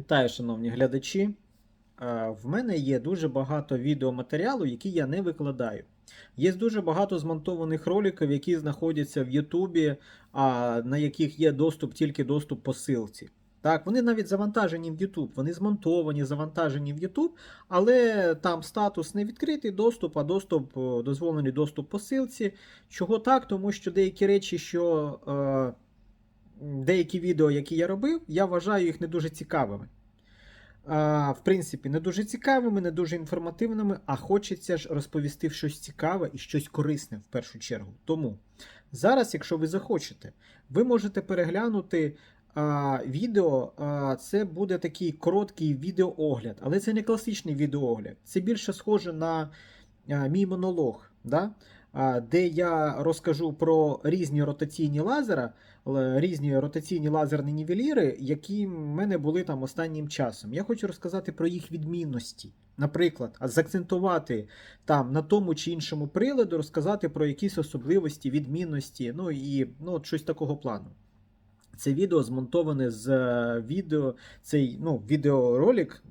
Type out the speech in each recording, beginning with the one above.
Вітаю, шановні глядачі. Е, В мене є дуже багато відеоматеріалу, які я не викладаю. Є дуже багато змонтованих роликів, які знаходяться в Ютубі, на яких є доступ тільки доступ по ссылці. Так, вони навіть завантажені в YouTube, вони змонтовані, завантажені в YouTube, але там статус не відкритий доступ, а доступ, е, дозволений доступ по ссылці. Чого так? Тому що деякі речі, що е, деякі відео, які я робив, я вважаю їх не дуже цікавими. А, в принципі, не дуже цікавими, не дуже інформативними, а хочеться ж розповісти щось цікаве і щось корисне в першу чергу. Тому зараз, якщо ви захочете, ви можете переглянути а, відео. А, це буде такий короткий відеоогляд, але це не класичний відеоогляд. Це більше схоже на а, мій монолог. Да? Де я розкажу про різні ротаційні лазера, різні ротаційні лазерні нівеліри, які в мене були там останнім часом. Я хочу розказати про їх відмінності. Наприклад, заакцентувати там на тому чи іншому приладу, розказати про якісь особливості, відмінності, ну і ну, щось такого плану. Це відео змонтоване з е, відео, цей ну, відеоролик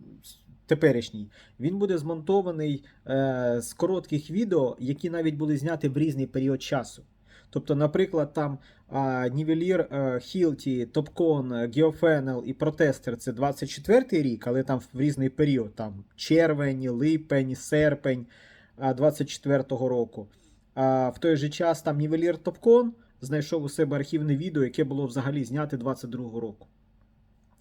теперішній, він буде змонтований е, з коротких відео, які навіть були зняті в різний період часу. Тобто, наприклад, там а, Нівелір, е, Хілті, Топкон, е, Геофенел і Протестер це 24-й рік, але там в різний період, там червень, липень, серпень а, 24-го року. А в той же час там Нівелір Топкон знайшов у себе архівне відео, яке було взагалі знято 22-го року.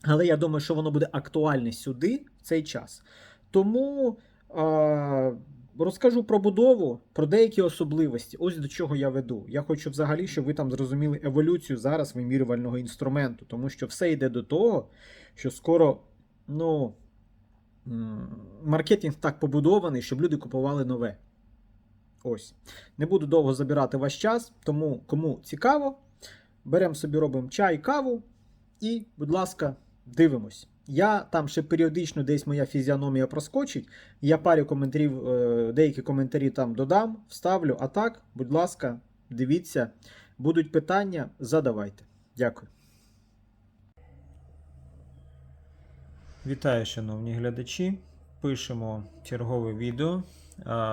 Але я думаю, що воно буде актуальне сюди цей час. Тому е, розкажу про будову, про деякі особливості. Ось до чого я веду. Я хочу взагалі, щоб ви там зрозуміли еволюцію зараз вимірювального інструменту, тому що все йде до того, що скоро ну, маркетинг так побудований, щоб люди купували нове. Ось. Не буду довго забирати ваш час, тому кому цікаво, беремо собі, робимо чай, каву і, будь ласка, дивимось. Я там ще періодично десь моя фізіономія проскочить. Я пару коментарів, е, деякі коментарі там додам, вставлю. А так, будь ласка, дивіться. Будуть питання, задавайте. Дякую. Вітаю, шановні глядачі. Пишемо чергове відео.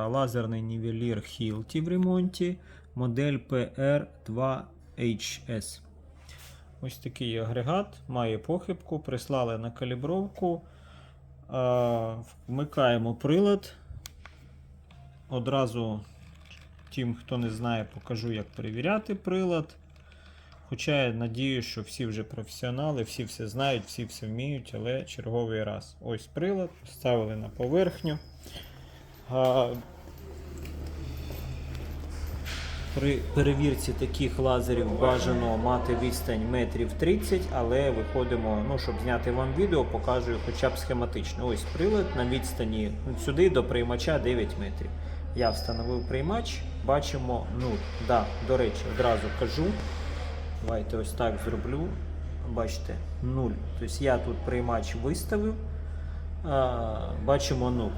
Лазерний нівелір Hilti в ремонті. Модель PR2HS. Ось такий агрегат, має похибку, прислали на калібровку. Вмикаємо прилад. Одразу тим, хто не знає, покажу, як перевіряти прилад. Хоча я надію, що всі вже професіонали, всі все знають, всі все вміють, але черговий раз. Ось прилад, поставили на поверхню. А, При перевірці таких лазерів бажано мати відстань метрів 30, але виходимо, ну, щоб зняти вам відео, покажу хоча б схематично. Ось прилад на відстані ну, сюди до приймача 9 метрів. Я встановив приймач, бачимо 0. Да, до речі, одразу кажу. Давайте ось так зроблю. Бачите, 0. Тобто я тут приймач виставив. Бачимо 0.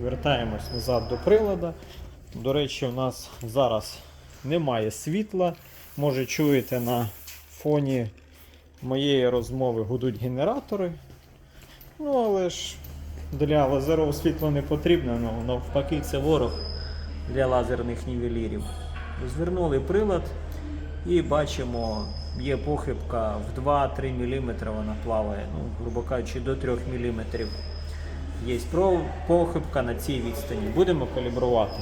Вертаємось назад до прилада. До речі, у нас зараз немає світла. Може, чуєте на фоні моєї розмови гудуть генератори. Ну, але ж для лазеров світло не потрібно, ну, навпаки, це ворог для лазерних нівелірів. Звернули прилад і бачимо, є похибка в 2-3 мм вона плаває, ну, грубо кажучи, до 3 мм. Є похибка на цій відстані. Будемо калібрувати.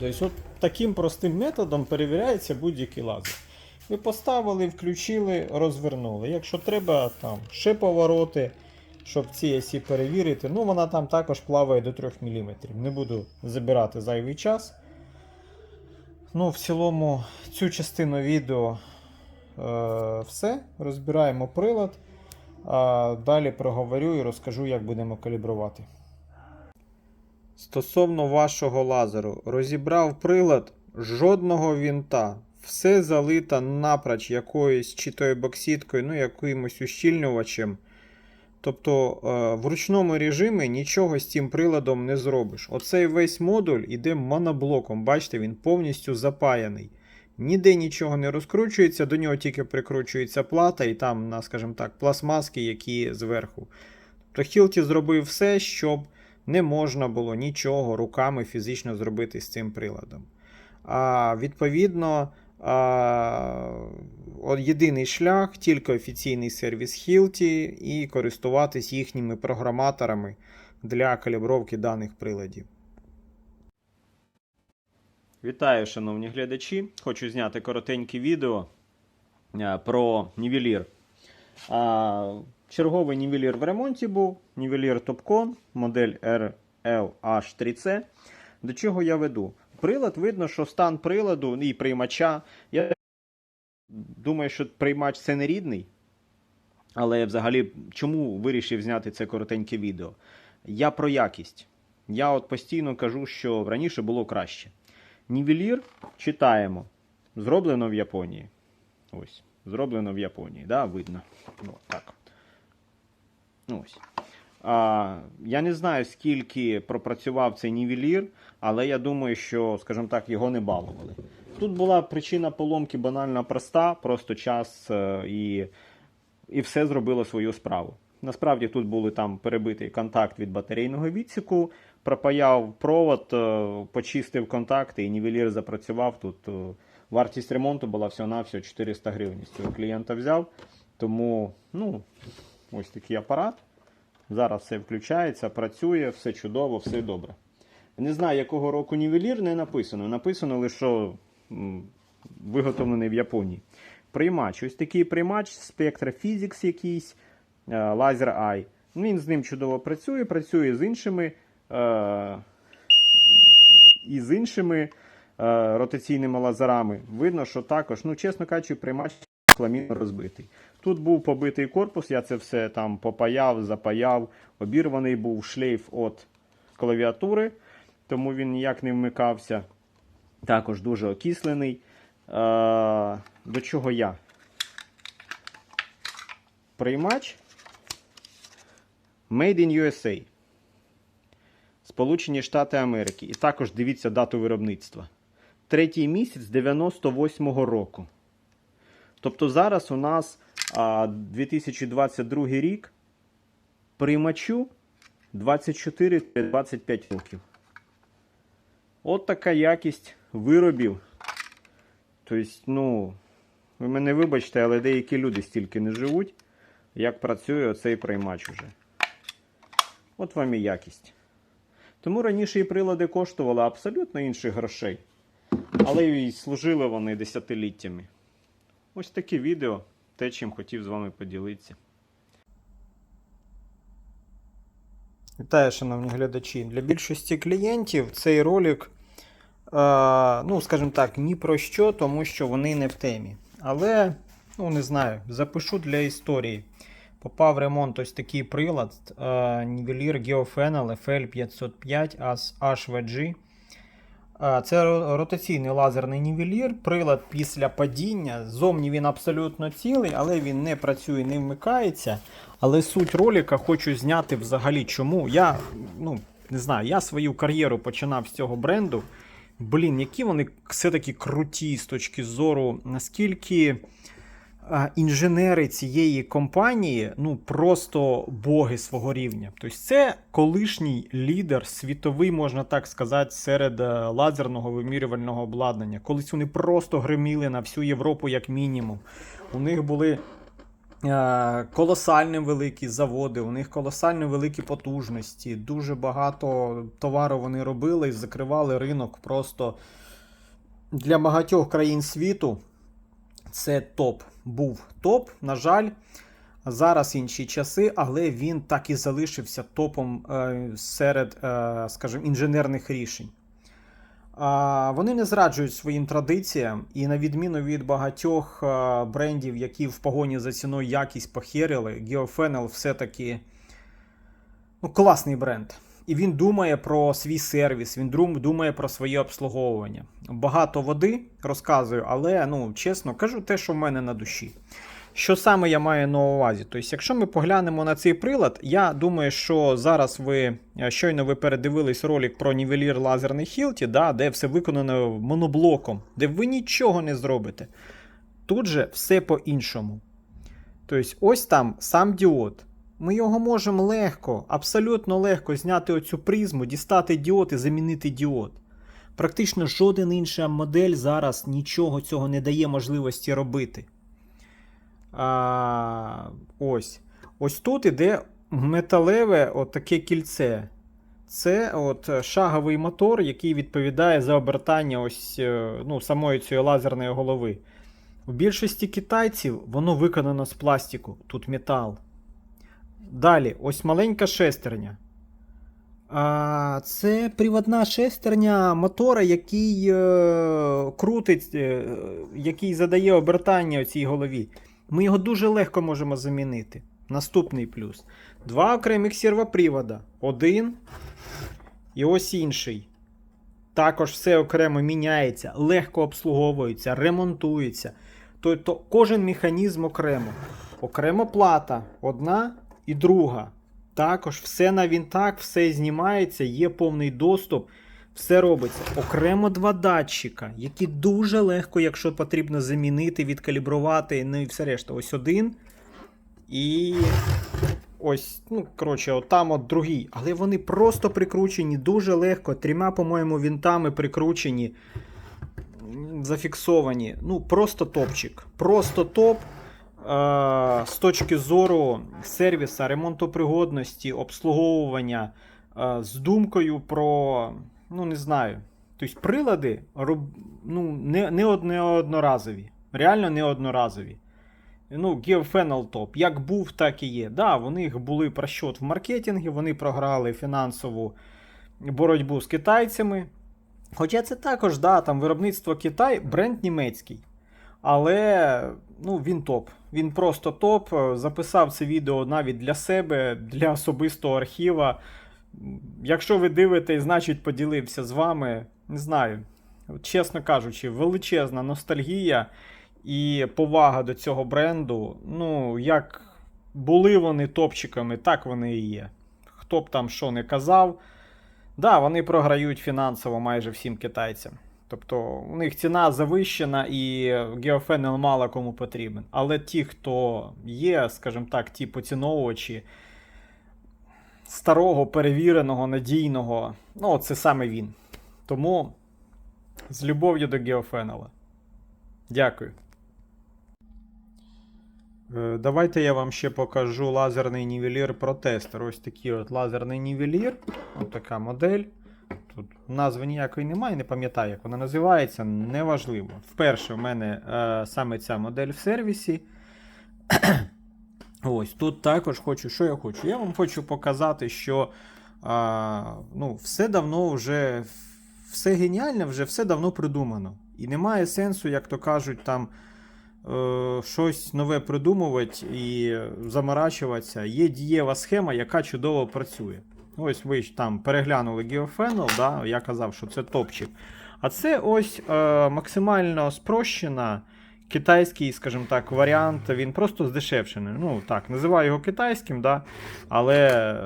Тобто, таким простим методом перевіряється будь-який лазер. Ви поставили, включили, розвернули. Якщо треба, там ще повороти, щоб ці осі перевірити. Ну, вона там також плаває до 3 мм. Не буду забирати зайвий час. Ну, в цілому, цю частину відео е, все. Розбираємо прилад. А далі проговорю і розкажу, як будемо калібрувати. Стосовно вашого лазеру, розібрав прилад жодного вінта. Все залито напроч якоюсь чи то ебоксидкою, ну якимось ущільнювачем. Тобто е, в ручному режимі нічого з цим приладом не зробиш. Оцей весь модуль іде моноблоком. Бачите, він повністю запаяний. Ніде нічого не розкручується, до нього тільки прикручується плата, і там, на, скажімо так, пластмаски, які зверху. Тобто Хілті зробив все, щоб не можна було нічого руками фізично зробити з цим приладом. А, Відповідно, а, єдиний шлях тільки офіційний сервіс Хілті і користуватись їхніми програматорами для калібровки даних приладів. Вітаю, шановні глядачі. Хочу зняти коротеньке відео про нівелір. Черговий нівелір в ремонті був. Нівелір Topcon, модель RLH3C. До чого я веду? Прилад видно, що стан приладу і приймача. Я думаю, що приймач це не рідний. Але взагалі, чому вирішив зняти це коротеньке відео? Я про якість. Я от постійно кажу, що раніше було краще. Нівелір читаємо. Зроблено в Японії. Ось. Зроблено в Японії, да, видно. Ну, так. Ось. А, я не знаю, скільки пропрацював цей нівелір, але я думаю, що, скажімо так, його не балували. Тут була причина поломки банально проста, просто час е, і, і все зробило свою справу. Насправді тут були там перебитий контакт від батарейного відсіку, пропаяв провод, е, почистив контакти і нівелір запрацював. Тут е, вартість ремонту була всього-навсього 400 гривень. Цього клієнта взяв. Тому, ну, ось такий апарат. Зараз все включається, працює, все чудово, все добре. Не знаю, якого року нівелір не написано. Написано лише, що виготовлений в Японії. Приймач. Ось такий приймач, Spectra Physics якийсь, е, Laser Eye. Ну, Він з ним чудово працює, працює з іншими, е, і з іншими е, ротаційними лазерами. Видно, що також, ну, чесно кажучи, приймач хламіно розбитий. Тут був побитий корпус, я це все там попаяв, запаяв. Обірваний був шлейф від клавіатури, тому він ніяк не вмикався. Також дуже окислений. До чого я? Приймач Made in USA. Сполучені Штати Америки. І також дивіться дату виробництва. Третій місяць 98-го року. Тобто зараз у нас а, 2022 рік приймачу 24-25 років. От така якість виробів. Тобто, ну, ви мене вибачте, але деякі люди стільки не живуть, як працює оцей приймач уже. От вам і якість. Тому раніше і прилади коштували абсолютно інших грошей. Але і служили вони десятиліттями. Ось таке відео, те, чим хотів з вами поділитися. Вітаю, шановні глядачі. Для більшості клієнтів цей ролик, е, ну, скажімо так, ні про що, тому що вони не в темі. Але, ну, не знаю, запишу для історії. Попав в ремонт ось такий прилад Nivelir Geofenel FL505 HVG. Це ротаційний лазерний нівелір. Прилад після падіння. Зовні він абсолютно цілий, але він не працює, не вмикається. Але суть ролика хочу зняти взагалі. Чому? Я ну, не знаю, я свою кар'єру починав з цього бренду. Блін, які вони все-таки круті з точки зору, наскільки інженери цієї компанії ну просто боги свого рівня. Тобто це колишній лідер, світовий, можна так сказати, серед е, лазерного вимірювального обладнання. Колись вони просто гриміли на всю Європу, як мінімум. У них були е, колосально великі заводи, у них колосально великі потужності. Дуже багато товару вони робили і закривали ринок просто для багатьох країн світу. Це топ. Був топ, на жаль. Зараз інші часи, але він так і залишився топом е, серед, е, скажімо, інженерних рішень. Вони не зраджують своїм традиціям, і на відміну від багатьох е, брендів, які в погоні за ціною якість похерили, Geofenel все-таки ну, класний бренд. І він думає про свій сервіс, він думає про своє обслуговування. Багато води розказую, але ну, чесно кажу те, що в мене на душі. Що саме я маю на увазі? Тобто, якщо ми поглянемо на цей прилад, я думаю, що зараз ви е, щойно ви передивились ролик про нівелір лазерний Хілті, да, де все виконано моноблоком, де ви нічого не зробите. Тут же все по-іншому. Тобто, ось там сам діод. Ми його можемо легко, абсолютно легко зняти оцю призму, дістати діод і замінити діод. Практично жоден інша модель зараз нічого цього не дає можливості робити. А, ось. Ось тут іде металеве от таке кільце. Це от шаговий мотор, який відповідає за обертання ось, е, ну, самої цієї лазерної голови. У більшості китайців воно виконано з пластику, тут метал. Далі, ось маленька шестерня. А, це приводна шестерня мотора, який е, крутить, е, який задає обертання цій голові. Ми його дуже легко можемо замінити. Наступний плюс. Два окремих сервопривода. Один і ось інший. Також все окремо міняється, легко обслуговується, ремонтується. Тобто кожен механізм окремо. Окремо плата, одна і друга. Також все на вінтах, все знімається, є повний доступ, все робиться. Окремо два датчика, які дуже легко, якщо потрібно замінити, відкалібрувати, ну і все решта. Ось один. І ось, ну, коротше, от там от другий. Але вони просто прикручені дуже легко. Трьома, по-моєму, вінтами прикручені, зафіксовані. Ну, просто топчик. Просто топ. З точки зору сервіса, ремонтопригодності, обслуговування з думкою про, ну не знаю, тобто прилади ну, не, не, одноразові. Реально не одноразові. Ну, Geofenel Top, як був, так і є. Да, в них були просчет в маркетингі, вони програли фінансову боротьбу з китайцями. Хоча це також, да, там виробництво Китай, бренд німецький. Але ну, він топ. Він просто топ. Записав це відео навіть для себе, для особистого архіва. Якщо ви дивитесь, значить поділився з вами. Не знаю. Чесно кажучи, величезна ностальгія і повага до цього бренду. Ну, як були вони топчиками, так вони і є. Хто б там що не казав. Да, вони програють фінансово майже всім китайцям. Тобто у них ціна завищена і Geofenel мало кому потрібен. Але ті, хто є, скажімо так, ті поціновувачі старого, перевіреного, надійного, ну, це саме він. Тому з любов'ю до Geofenel. Дякую. Е, Давайте я вам ще покажу лазерний нівелір протестер. Ось такий от лазерний нівелір. Ось така модель. Тут назви ніякої немає, не пам'ятаю, як вона називається, неважливо. Вперше в мене е, саме ця модель в сервісі. Ось тут також хочу, що я хочу. Я вам хочу показати, що а, ну, все давно вже, все геніальне, вже все давно придумано. І немає сенсу, як то кажуть, там е, щось нове придумувати і заморачуватися. Є дієва схема, яка чудово працює. Ось ви там переглянули Geofenel, да? я казав, що це топчик. А це ось е, максимально спрощена китайський, скажімо так, варіант. Він просто здешевшений. Ну так, називаю його китайським, да? але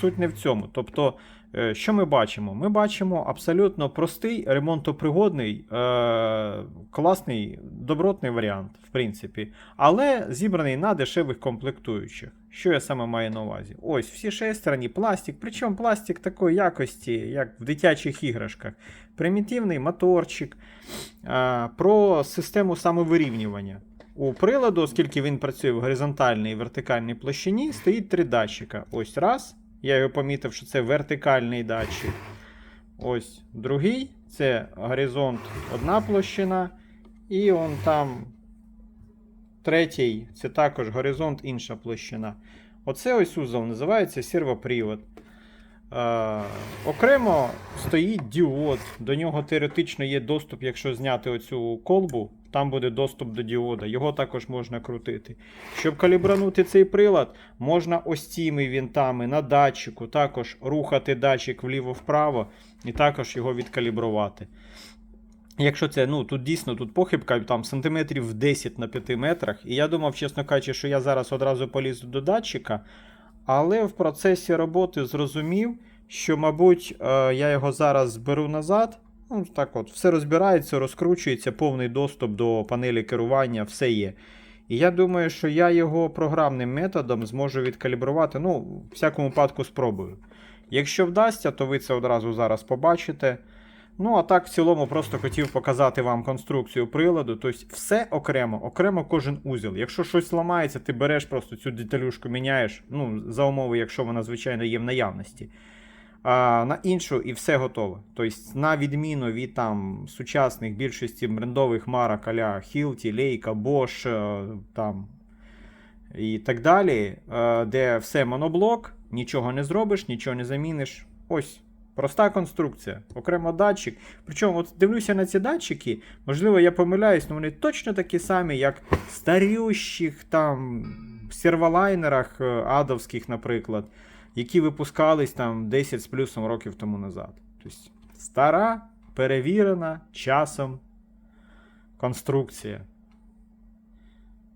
суть не в цьому. Тобто, е, що ми бачимо? Ми бачимо абсолютно простий, ремонтопригодний, е, класний, добротний варіант, в принципі, але зібраний на дешевих комплектуючих. Що я саме маю на увазі? Ось всі шестерні, пластик, причому пластик такої якості, як в дитячих іграшках. Примітивний моторчик. А, про систему самовирівнювання. У приладу, оскільки він працює в горизонтальній і вертикальній площині, стоїть три датчика. Ось раз. Я його помітив, що це вертикальний датчик. Ось другий. Це горизонт одна площина. І он там третій це також горизонт інша площина. Оце ось узол називається сервопривод. Е, окремо стоїть діод. До нього теоретично є доступ, якщо зняти оцю колбу, там буде доступ до діода. Його також можна крутити. Щоб калібранути цей прилад, можна ось цими вінтами на датчику також рухати датчик вліво-вправо і також його відкалібрувати. Якщо це, ну тут дійсно тут похибка там сантиметрів 10 на 5 метрах. І я думав, чесно кажучи, що я зараз одразу полізу до датчика, але в процесі роботи зрозумів, що, мабуть, е, я його зараз зберу назад. Ну, так от, все розбирається, розкручується, повний доступ до панелі керування, все є. І я думаю, що я його програмним методом зможу відкалібрувати. Ну, в всякому випадку спробую. Якщо вдасться, то ви це одразу зараз побачите. Ну, а так, в цілому, просто хотів показати вам конструкцію приладу. Тобто, все окремо, окремо кожен узіл. Якщо щось ламається, ти береш просто цю деталюшку, міняєш. Ну, за умови, якщо вона, звичайно, є в наявності. А, на іншу і все готове. Тобто, на відміну від там сучасних більшості брендових марок аля Hilti, Leica, Bosch, е, там і так далі, е, де все моноблок, нічого не зробиш, нічого не заміниш. Ось. Проста конструкція, окремо датчик. Причому, от дивлюся на ці датчики, можливо, я помиляюсь, але вони точно такі самі, як в старющих там серволайнерах е, адовських, наприклад, які випускались там 10 з плюсом років тому назад. Тобто стара, перевірена часом конструкція.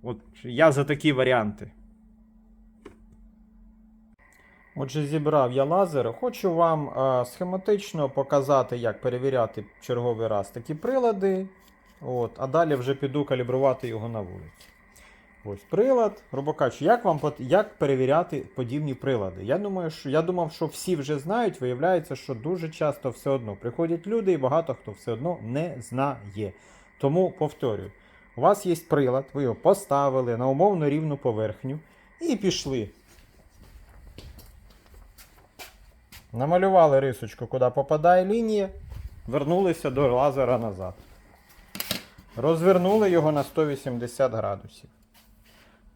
От я за такі варіанти. Отже, зібрав я лазер. Хочу вам е, схематично показати, як перевіряти черговий раз такі прилади. От, а далі вже піду калібрувати його на вулиці. Ось прилад. Грубо кажучи, як вам як перевіряти подібні прилади? Я думаю, що я думав, що всі вже знають. Виявляється, що дуже часто все одно приходять люди, і багато хто все одно не знає. Тому повторюю: у вас є прилад, ви його поставили на умовно рівну поверхню і пішли. Намалювали рисочку, куди попадає лінія, вернулися до лазера назад. Розвернули його на 180 градусів.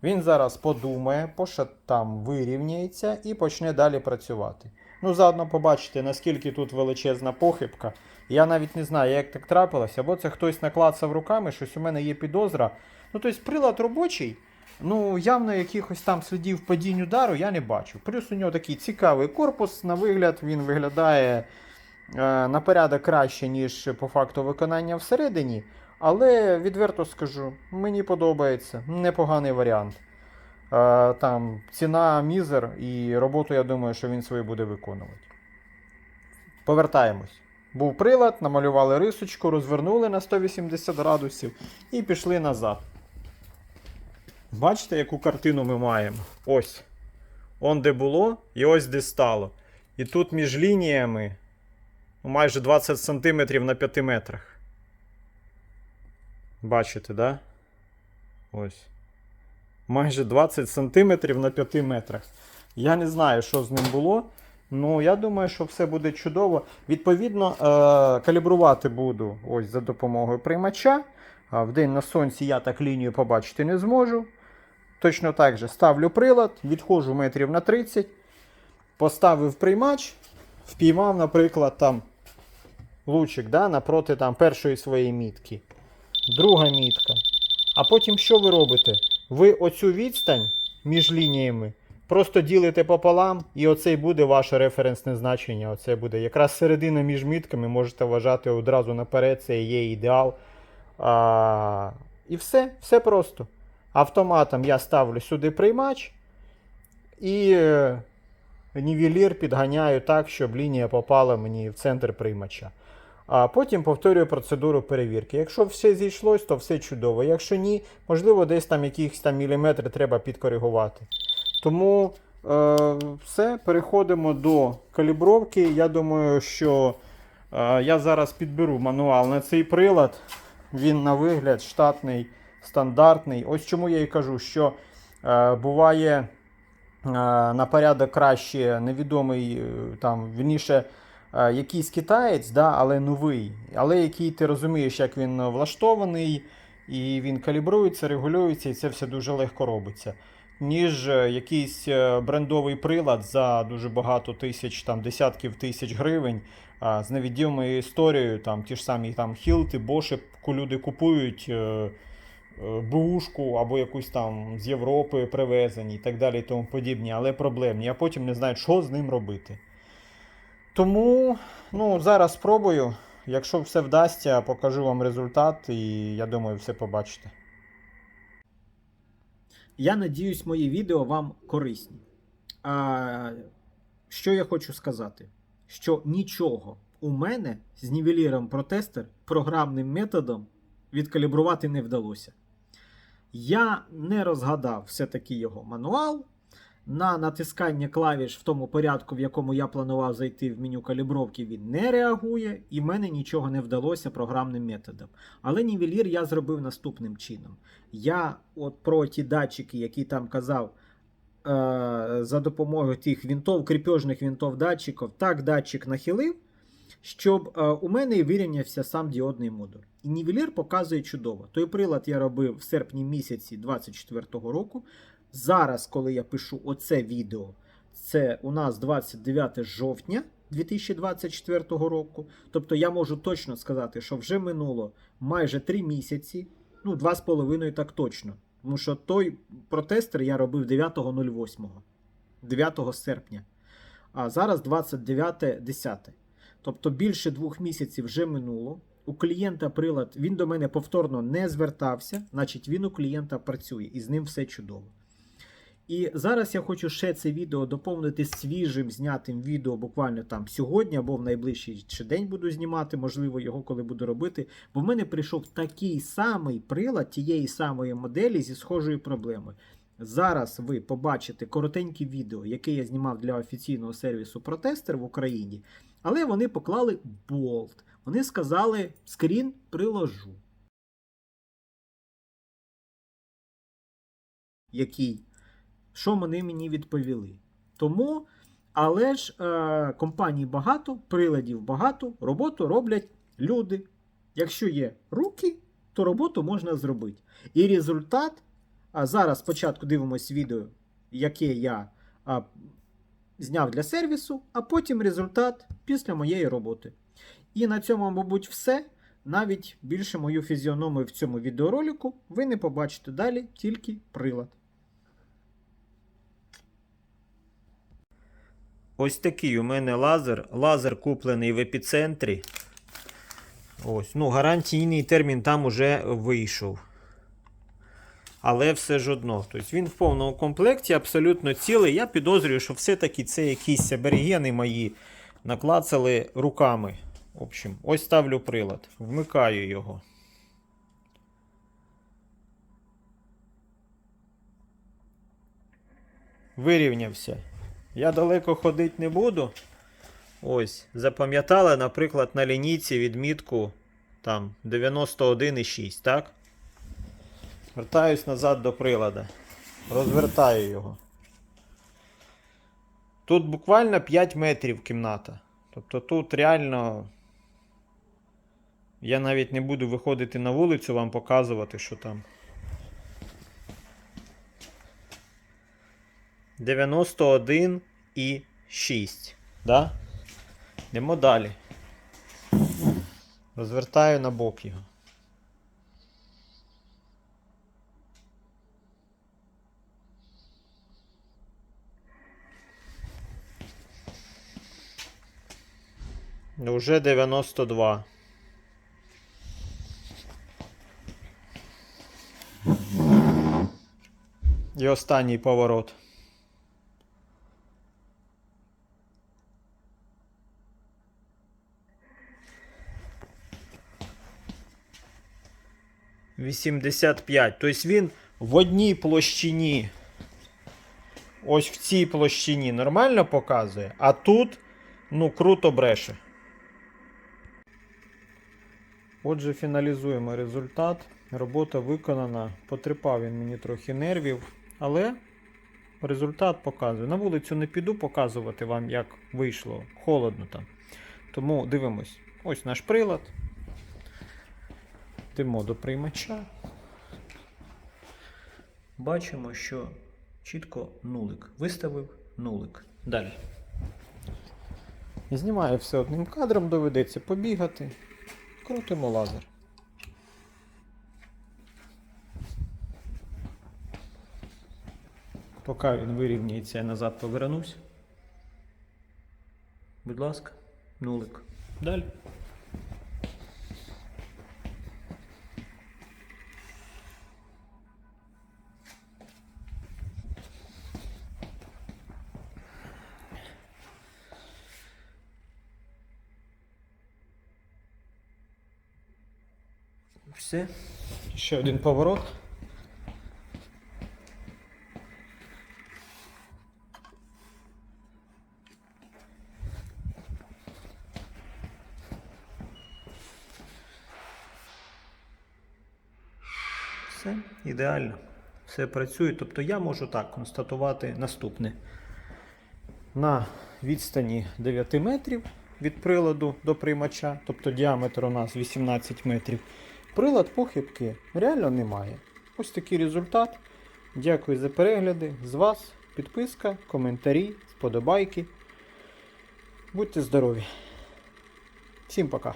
Він зараз подумає, поша там вирівняється і почне далі працювати. Ну, заодно побачите, наскільки тут величезна похибка. Я навіть не знаю, як так трапилося, або це хтось наклацав руками, щось у мене є підозра. Ну, тобто прилад робочий. Ну, явно якихось там слідів падінь удару я не бачу. Плюс у нього такий цікавий корпус, на вигляд, він виглядає е, на порядок краще, ніж по факту виконання всередині. Але відверто скажу, мені подобається. Непоганий варіант. Е, там ціна мізер і роботу, я думаю, що він свою буде виконувати. Повертаємось. Був прилад, намалювали рисочку, розвернули на 180 градусів і пішли назад. Бачите, яку картину ми маємо? Ось. Он де було, і ось де стало. І тут між лініями ну, майже 20 см на 5 метрах. Бачите, да? Ось. Майже 20 см на 5 метрах. Я не знаю, що з ним було. Ну, я думаю, що все буде чудово. Відповідно, е- калібрувати буду ось за допомогою приймача. В день на сонці я так лінію побачити не зможу. Точно так же ставлю прилад, відходжу метрів на 30, поставив приймач, впіймав, наприклад, там лучик да, напроти там, першої своєї мітки. Друга мітка. А потім що ви робите? Ви оцю відстань між лініями просто ділите пополам, і оце буде ваше референсне значення. Оце буде якраз середина між мітками, можете вважати одразу наперед, це є ідеал. А, і все, все просто. Автоматом я ставлю сюди приймач і е, нівелір підганяю так, щоб лінія попала мені в центр приймача. А потім повторюю процедуру перевірки. Якщо все зійшлось, то все чудово. Якщо ні, можливо, десь там якісь там міліметри треба підкоригувати. Тому е, все, переходимо до калібровки. Я думаю, що е, я зараз підберу мануал на цей прилад. Він на вигляд штатний, стандартний. Ось чому я і кажу, що е, буває е, на порядок краще невідомий е, там, вірніше, е, якийсь китаєць, да, але новий, але який ти розумієш, як він влаштований, і він калібрується, регулюється, і це все дуже легко робиться. Ніж е, якийсь е, брендовий прилад за дуже багато тисяч, там десятків тисяч гривень, а, з невідомою історією, там ті ж самі там хілти, боши, люди купують бушку або якусь там з Європи привезені і так далі і тому подібні, але проблемні, а потім не знають, що з ним робити. Тому ну, зараз спробую. Якщо все вдасться, покажу вам результат і я думаю, все побачите. Я надіюсь, мої відео вам корисні. А, що я хочу сказати? Що нічого у мене з нівеліром протестер програмним методом відкалібрувати не вдалося. Я не розгадав все-таки його мануал. На натискання клавіш в тому порядку, в якому я планував зайти в меню калібровки, він не реагує, і в мене нічого не вдалося програмним методом. Але нівелір я зробив наступним чином. Я от про ті датчики, які там казав, е, за допомогою тих вінтов, кріпежних вінтов датчиків, так датчик нахилив, щоб е, у мене вирівнявся сам діодний модуль. І нівелір показує чудово. Той прилад я робив в серпні місяці 24-го року. Зараз, коли я пишу оце відео, це у нас 29 жовтня 2024 року. Тобто я можу точно сказати, що вже минуло майже 3 місяці, ну, 2,5 так точно. Тому що той протестер я робив 9.08, 9 серпня. А зараз 29.10. Тобто більше двох місяців вже минуло. У клієнта прилад він до мене повторно не звертався, значить він у клієнта працює і з ним все чудово. І зараз я хочу ще це відео доповнити свіжим знятим відео буквально там сьогодні або в найближчий ще день буду знімати, можливо, його коли буду робити. Бо в мене прийшов такий самий прилад тієї самої моделі зі схожою проблемою. Зараз ви побачите коротеньке відео, яке я знімав для офіційного сервісу Протестер в Україні, але вони поклали болт. Вони сказали, скрін приложу. Який? Що вони мені відповіли? Тому, але ж е, компаній багато, приладів багато, роботу роблять люди. Якщо є руки, то роботу можна зробити. І результат. А зараз спочатку дивимось відео, яке я а, зняв для сервісу, а потім результат після моєї роботи. І на цьому, мабуть, все. Навіть більше мою фізіономію в цьому відеоролику ви не побачите далі, тільки прилад. Ось такий у мене лазер. Лазер куплений в епіцентрі. Ось, ну, гарантійний термін там уже вийшов. Але все ж одно. Тобто він в повному комплекті, абсолютно цілий. Я підозрюю, що все-таки це якісь аборігени мої наклацали руками. В общем, ось ставлю прилад. Вмикаю його. Вирівнявся. Я далеко ходити не буду. Ось, запам'ятали, наприклад, на лінійці відмітку там 91,6, так? Вертаюсь назад до прилада. Розвертаю його. Тут буквально 5 метрів кімната. Тобто тут реально. Я навіть не буду виходити на вулицю, вам показувати, що там. 91,6. Да? Йдемо далі. Розвертаю на бок його. Уже 92. І останній поворот. Вісімдесят п'ять. Тобто він в одній площині. Ось в цій площині нормально показує, а тут, ну, круто бреше. Отже, фіналізуємо результат. Робота виконана. Потрепав він мені трохи нервів, але результат показує. На вулицю не піду показувати вам, як вийшло. Холодно там. Тому дивимось. Ось наш прилад. Йдемо до приймача. Бачимо, що чітко нулик. Виставив нулик. Далі. Знімаю все одним кадром, доведеться побігати. Крутимо лазер. Поки він вирівняється, я назад повернусь. Будь ласка, нулик. Далі. Все. Ще один поворот. Все ідеально. Все працює. Тобто я можу так констатувати наступне. На відстані 9 метрів від приладу до приймача, тобто діаметр у нас 18 метрів, прилад похибки реально немає. Ось такий результат. Дякую за перегляди. З вас підписка, коментарі, сподобайки. Будьте здорові. Всім пока.